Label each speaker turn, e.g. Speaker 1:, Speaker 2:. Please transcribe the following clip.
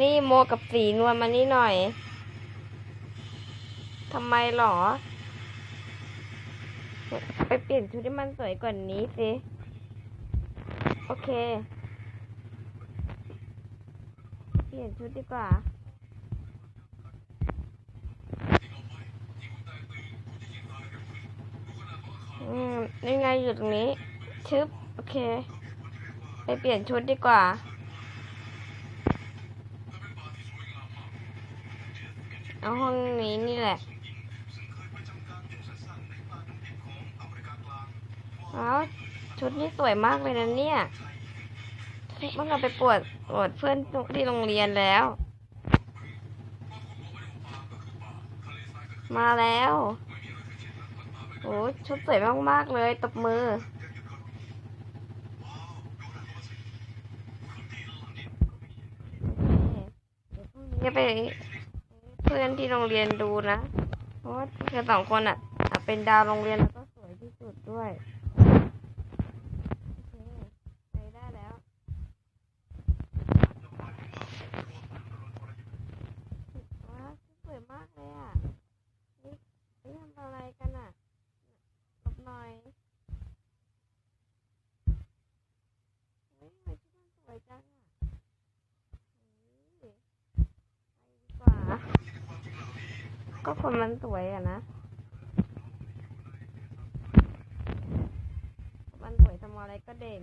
Speaker 1: นี่โมกับสีนวลมานี่หน่อย ทำไมหรอ ไปเปลี่ยนชุดที่มันสวยกว่านี้สิ โอเค เปลี่ยนชุดดีกว่า อืมนี่ไงอยู่ตรงนี้ ชึบ โอเค ไปเปลี่ยนชุดดีกว่า เอาห้องนี้นี่แหละอ้าวชุดนี้สวยมากเลยนะเนี่ยเมื่อเราไปปวดปวดเพื่อนที่โรงเรียนแล้ว มาแล้ว โอ้ชุดสวยมาก ๆ เลย ตบมือเดี๋ยวพรุ่งนี้ไปเพื่อนที่โรงเรียนดูนะ เพราะว่าเธอสองคนอะ เป็นดาวโรงเรียนแล้วก็สวยที่สุดด้วย โอเคไปได้แล้ว ว้าวสวยมากเลยอะ นี่นี่ทำอะไรกันอะหลบหน่อยเฮ้ยทำไมที่มันสวยจังอะเฮ้ยไปดีกว่า ก็คนมันสวยอะนะ มันสวยทำอะไรก็เด่น